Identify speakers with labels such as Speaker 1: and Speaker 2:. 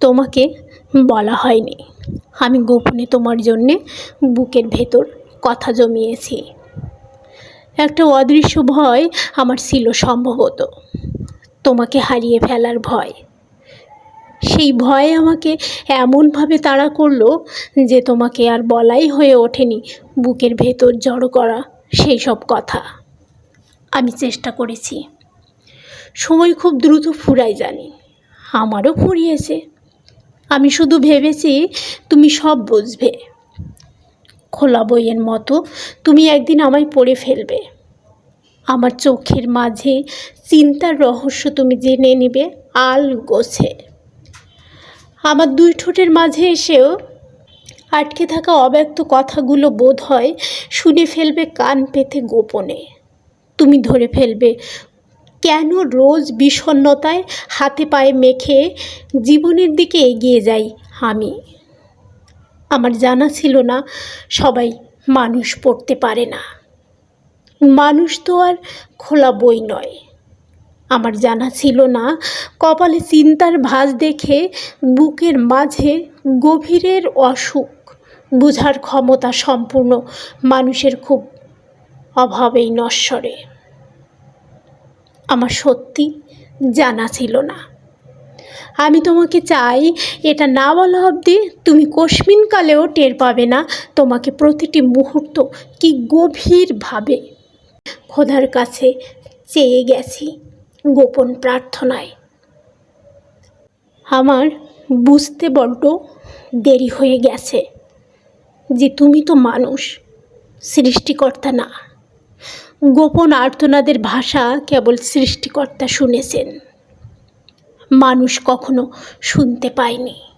Speaker 1: তোমাকে বলা হয়নি। আমি গোপনে তোমার জন্যে বুকের ভেতর কথা জমিয়েছি। একটা অদৃশ্য ভয় আমার ছিল সম্ভবত। তোমাকে হারিয়ে ফেলার ভয়। সেই ভয় আমাকে এমনভাবে তাড়া করল যে তোমাকে আর বলাই হয়ে ওঠেনি বুকের ভেতর জড়ো করা সেই সব কথা। আমি চেষ্টা করেছি। সময় খুব দ্রুত ফুরায় জানি। আমারও ফুরিয়েছে। আমি শুধু ভেবেছি তুমি সব বুঝবে। খোলা বইয়ের মতো তুমি একদিন আমায় পড়ে ফেলবে। আমার চোখের মাঝে চিন্তার রহস্য তুমি জেনে নেবে, আল গোছে। আমার দুই ঠোঁটের মাঝে এসেও আটকে থাকা অব্যক্ত কথাগুলো বোধ হয় শুনে ফেলবে কান পেতে গোপনে। তুমি ধরে ফেলবে কেন রোজ বিষণ্ণতায় হাতে পায়ে মেখে জীবনের দিকে এগিয়ে যাই আমি? আমার জানা ছিল না, সবাই মানুষ পড়তে পারে না। মানুষ তো আর খোলা বই নয়। আমার জানা ছিল না, কপালে চিন্তার ভাঁজ দেখে বুকের মাঝে গভীরের অসুখ বুঝার ক্ষমতা সম্পূর্ণ মানুষের খুব অভাবেই নশ্বরে। আমার সত্যি জানা ছিল না। আমি তোমাকে চাই, এটা না বলা অবধি তুমি কস্মিনকালেও টের পাবে না তোমাকে প্রতিটি মুহূর্ত কি গভীরভাবে খোদার কাছে চেয়ে গেছি গোপন প্রার্থনায়। আমার বুঝতে বড্ড দেরি হয়ে গেছে যে তুমি তো মানুষ, সৃষ্টিকর্তা না। গোপন আর্তনাদের ভাষা কেবল সৃষ্টিকর্তা শুনেছেন। মানুষ কখনো শুনতে পায়নি।